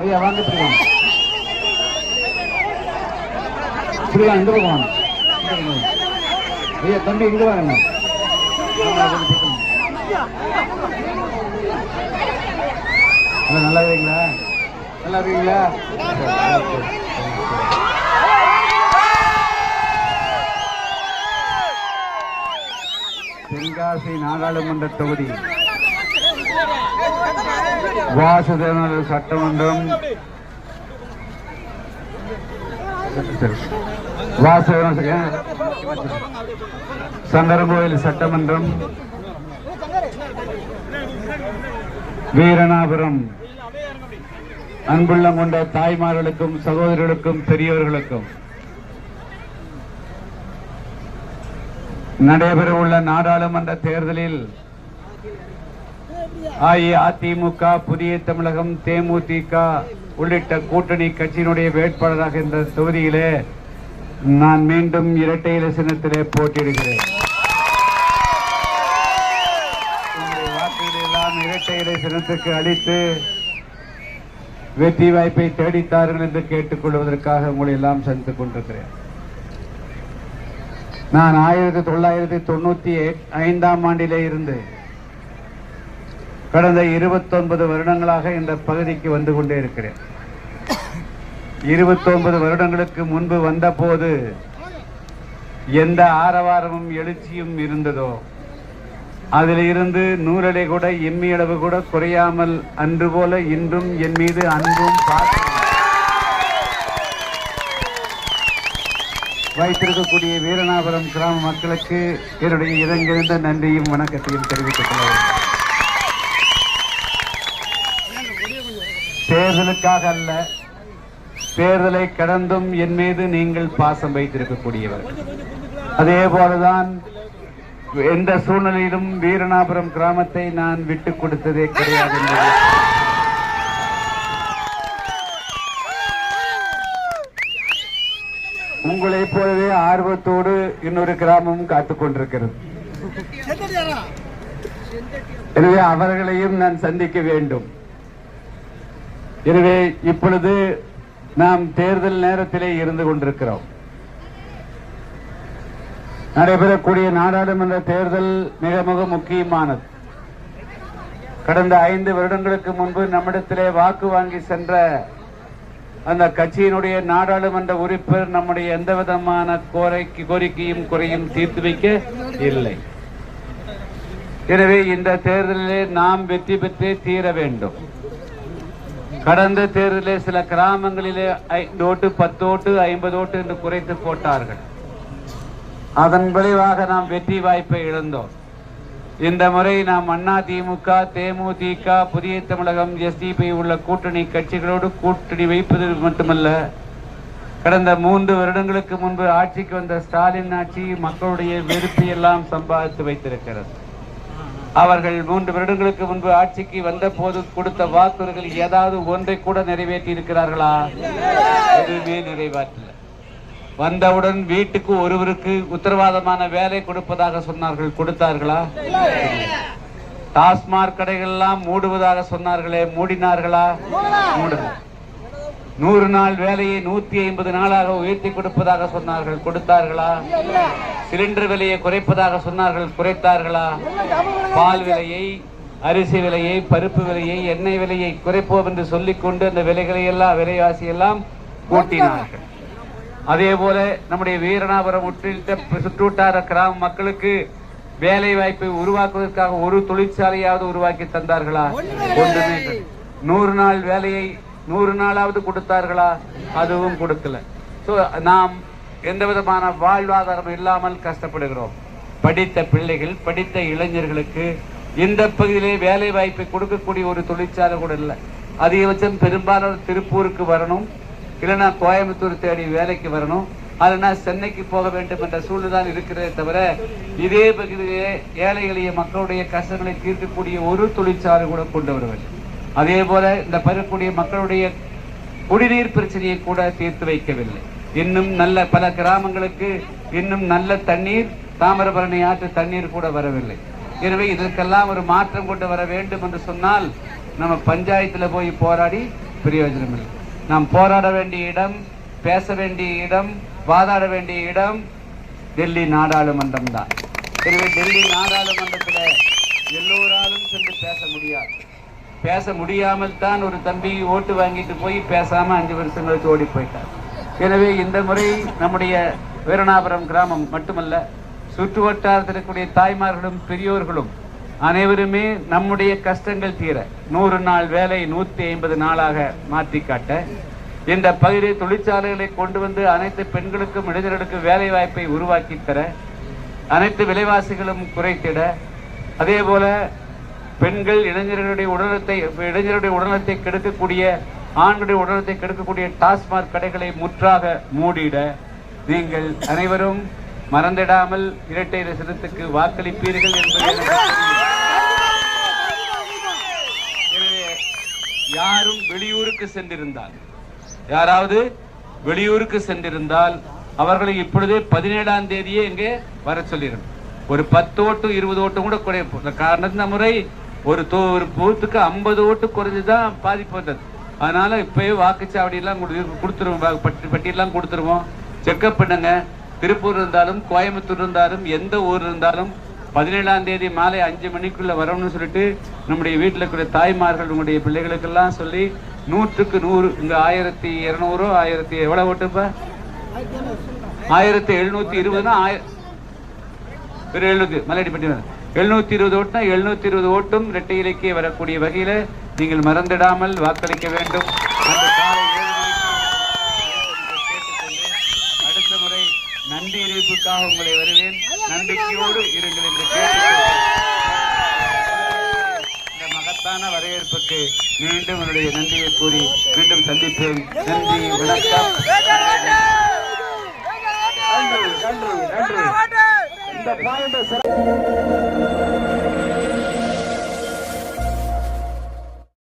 ஐயா வாங்க இப்படி வாங்க. இப்படி வாங்க இந்த பக்கம் வாங்க? ஐயா தம்பி இங்க வாங்க. நல்லா இருக்கீங்களா? நல்லா இருக்கீங்களா? தென்காசி நாடாளுமன்ற தொகுதி. வாசுதேவன சட்டமன்றம் சங்கரங்கோயில் சட்டமன்றம் வீரணாபுரம் அன்புள்ளம் கொண்ட தாய்மார்களுக்கும் சகோதரர்களுக்கும் பெரியவர்களுக்கும். நடைபெறவுள்ள நாடாளுமன்ற தேர்தலில் அஇஅதிமுக புதிய தமிழகம் தேமுதிக உள்ளிட்ட கூட்டணி கட்சியினுடைய வேட்பாளராக இந்த தொகுதியிலே நான் மீண்டும் இரட்டை இலை சின்னத்திலே போட்டியிடுகிறேன். உங்களுடைய இரட்டை இலை சின்னத்துக்கு அளித்து வெற்றி வாய்ப்பை தேடித்தார்கள் என்று கேட்டுக்கொள்வதற்காக உங்களை எல்லாம் சந்தித்துக் கொண்டிருக்கிறேன். நான் ஆயிரத்தி தொள்ளாயிரத்தி தொண்ணூத்தி ஐந்தாம் ஆண்டிலே இருந்து கடந்த 29 வருடங்களாக இந்த பகுதிக்கு வந்து கொண்டே இருக்கிறேன். 29 வருடங்களுக்கு முன்பு வந்தபோது எந்த ஆரவாரமும் எழுச்சியும் இருந்ததோ அதில் இருந்து நூறடை கூட எம்மி அளவு கூட குறையாமல் அன்று போல இன்றும் என் மீது அன்பும் வைத்திருக்கக்கூடிய வீரநாபுரம் கிராம மக்களுக்கு என்னுடைய இதங்கிருந்த நன்றியும் வணக்கத்தையும் தெரிவித்துக் கொள்ள தேர்தலுக்காக அல்ல தேர்தலை கடந்தும் என் மீது நீங்கள் பாசம் வைத்திருக்கக்கூடியவர். அதே போலதான் எந்த சூழ்நிலையிலும் வீரநாபுரம் கிராமத்தை நான் விட்டுக் கொடுத்ததே கிடையாது என்பதை. உங்களைப் போலவே ஆர்வத்தோடு இன்னொரு கிராமமும் காத்துக் கொண்டிருக்கிறது. எனவே அவர்களையும் நான் சந்திக்க வேண்டும். எனவே இப்பொழுது நாம் தேர்தல் நேரத்திலே இருந்து கொண்டிருக்கிறோம். நடைபெறக்கூடிய நாடாளுமன்ற தேர்தல் மிக மிக முக்கியமானது. கடந்த ஐந்து வருடங்களுக்கு முன்பு நம்மிடத்திலே வாக்கு வாங்கி சென்ற அந்த கட்சியினுடைய நாடாளுமன்ற உறுப்பினர் நம்முடைய எந்த விதமான கோரிக்கை கோரிக்கையும் குறையும் தீர்த்து வைக்க இல்லை. எனவே இந்த தேர்தலிலே நாம் வெற்றி பெற்றே தீர வேண்டும். கடந்த தேர்தலிலே சில கிராமங்களிலே ஐந்து ஓட்டு பத்து ஓட்டு ஐம்பது ஓட்டு என்று குறைத்து போட்டார்கள். அதன் விளைவாக நாம் வெற்றி வாய்ப்பை இழந்தோம். இந்த முறை நாம் அண்ணா திமுக தேமுதிக புதிய தமிழகம் எஸ்டிபி உள்ள கூட்டணி கட்சிகளோடு கூட்டணி வைப்பது மட்டுமல்ல கடந்த மூன்று வருடங்களுக்கு முன்பு ஆட்சிக்கு வந்த ஸ்டாலின் ஆட்சி மக்களுடைய வெறுப்பை எல்லாம் சம்பாதித்து வைத்திருக்கிறது. அவர்கள் மூன்று வருடங்களுக்கு முன்பு ஆட்சிக்கு வந்த போது கொடுத்த வாக்குறுதிகள் ஏதாவது ஒன்றை கூட நிறைவேற்றி இருக்கிறார்களா எதுவுமே நிறைவேற்றல. வந்தவுடன் வீட்டுக்கு ஒருவருக்கு உத்தரவாதமான வேலை கொடுப்பதாக சொன்னார்கள். கொடுத்தார்களா? டாஸ்மாக் கடைகள் எல்லாம் மூடுவதாக சொன்னார்களே. மூடினார்களா? மூடல. நூறு நாள் வேலையை நூத்தி ஐம்பது நாளாக உயர்த்தி கொடுப்பதாக சொன்னார்கள். கொடுத்தார்களா? சிலிண்டர் விலையை குறைப்பதாக சொன்னார்கள். குறைத்தார்களா? பால் விலையை அரிசி விலையை பருப்பு விலையை எண்ணெய் விலையை குறைப்போம் என்று சொல்லிக்கொண்டு அந்த விலைகளை எல்லாம் விலைவாசி எல்லாம் கூட்டினார்கள். அதே போல நம்முடைய வீரநாபுரம் உள்ளிட்ட சுற்றுவட்டார கிராம மக்களுக்கு வேலை வாய்ப்பை உருவாக்குவதற்காக ஒரு தொழிற்சாலையாவது உருவாக்கி தந்தார்களா? ஒன்றுமே. நூறு நாள் வேலையை நூறு நாளாவது கொடுத்தார்களா? அதுவும் கொடுக்கல. ஸோ நாம் எந்த விதமான வாழ்வாதாரம் இல்லாமல் கஷ்டப்படுகிறோம். படித்த பிள்ளைகள் படித்த இளைஞர்களுக்கு இந்த பகுதியிலே வேலை வாய்ப்பை கொடுக்கக்கூடிய ஒரு தொழிற்சாலை கூட இல்லை. அதிகபட்சம் பெரும்பாலும் திருப்பூருக்கு வரணும். இல்லைன்னா கோயம்புத்தூர் தேடி வேலைக்கு வரணும். இல்லைன்னா சென்னைக்கு போக வேண்டும் என்ற சூழ்நிலை தான் இருக்கிறதே தவிர இதே பகுதியிலே ஏழை எளிய மக்களுடைய கஷ்டங்களை தீர்க்கக்கூடிய ஒரு தொழிற்சாலை கூட கொண்டு வரவில்லை அதே போல இந்த பருக்கூடிய மக்களுடைய குடிநீர் பிரச்சனையை கூட தீர்த்து வைக்கவில்லை. இன்னும் நல்ல பல கிராமங்களுக்கு இன்னும் நல்ல தண்ணீர் தாமிரபரணி ஆற்று தண்ணீர் கூட வரவில்லை. எனவே இதற்கெல்லாம் ஒரு மாற்றம் கொண்டு வர வேண்டும் என்று சொன்னால் நம்ம பஞ்சாயத்துல போய் போராடி பிரயோஜனம் இல்லை. நாம் போராட வேண்டிய இடம் பேச வேண்டிய இடம் வாதாட வேண்டிய இடம் டெல்லி நாடாளுமன்றம் தான் எனவே டெல்லி நாடாளுமன்றத்தில் எல்லோராலும் சென்று பேச முடியாது. பேச முடியாமல் தான் ஒரு தம்பி ஓட்டு வாங்கிட்டு போய் பேசாம அஞ்சு வருஷம் கழிச்சு ஓடி போயிட்டார். எனவே இந்த முறை நம்முடைய வீரநாபுரம் கிராமம் மட்டுமல்ல சுற்று வட்டாரத்தில் இருக்கக்கூடிய தாய்மார்களும் பெரியோர்களும் அனைவருமே நம்முடைய கஷ்டங்கள் தீர நூறு நாள் வேலை நூற்றி ஐம்பது நாளாக மாற்றி காட்ட இந்த பகுதி தொழிற்சாலைகளை கொண்டு வந்து அனைத்து பெண்களுக்கும் இளைஞர்களுக்கும் வேலை வாய்ப்பை உருவாக்கி தர அனைத்து விலைவாசிகளும் குறைத்திட அதே போல பெண்கள் இளைஞர்களுடைய உடலத்தை இளைஞருடைய உடலத்தை கெடுக்கக்கூடிய ஆண்களுடைய உடலத்தை கெடுக்கக்கூடிய டாஸ்மாக் கடைகளை முற்றாக மூடிட நீங்கள் அனைவரும் மறந்திடாமல் இரட்டை ரசனத்துக்கு வாக்களிப்பீர்கள் என்பது எனவே யாரும் வெளியூருக்கு சென்றிருந்தால் யாராவது வெளியூருக்கு சென்றிருந்தால் அவர்களை இப்பொழுதே பதினேழாம் தேதியே இங்கே வர சொல்லிடும் ஒரு பத்து ஓட்டு இருபது ஓட்டு கூட குறைய காரணம் இந்த முறை ஒரு தோ- ஒரு பூத்துக்கு ஐம்பது ஓட்டு குறைஞ்சுதான் பாதிப்பு வந்தது. அதனால இப்பயே வாக்குச்சாவடி எல்லாம் கொடு- கொடுத்துருவோம். வா- பட்டி பட்டியெல்லாம் கொடுத்துருவோம். செக்அப் பண்ணுங்க. திருப்பூர் இருந்தாலும் கோயம்புத்தூர் இருந்தாலும் எந்த ஊர் இருந்தாலும் பதினேழாம் தேதி மாலை அஞ்சு மணிக்குள்ள வரணும்னு சொல்லிட்டு நம்முடைய வீட்டில் இருக்கிற தாய்மார்கள் உங்களுடைய பிள்ளைகளுக்கெல்லாம் சொல்லி நூற்றுக்கு நூறு இங்க ஆயிரத்தி இருநூறு ஆயிரத்தி எவ்வளவு ஓட்டுப்பா? ஆயிரத்தி எழுநூத்தி இருபதுனா ஆயிரம் எழுநூத்தி மலையடிப்பட்டி எழுநூத்தி இருபது ஓட்டுனா எழுநூத்தி இருபது ஓட்டும் இரட்டை இலக்கிய வரக்கூடிய வகையில நீங்கள் மறந்திடாமல் வாக்களிக்க வேண்டும். அந்த காலை அடுத்த முறை நன்றி அறிவிப்புக்காக உங்களை வருவேன். நம்பிக்கையோடு இருங்கள் என்று இந்த மகத்தான வரவேற்புக்கு மீண்டும் என்னுடைய நன்றியை கூறி மீண்டும் சந்திப்பேன். நன்றி வணக்கம். நன்றி நன்றி நன்றி இந்த பாயிண்ட்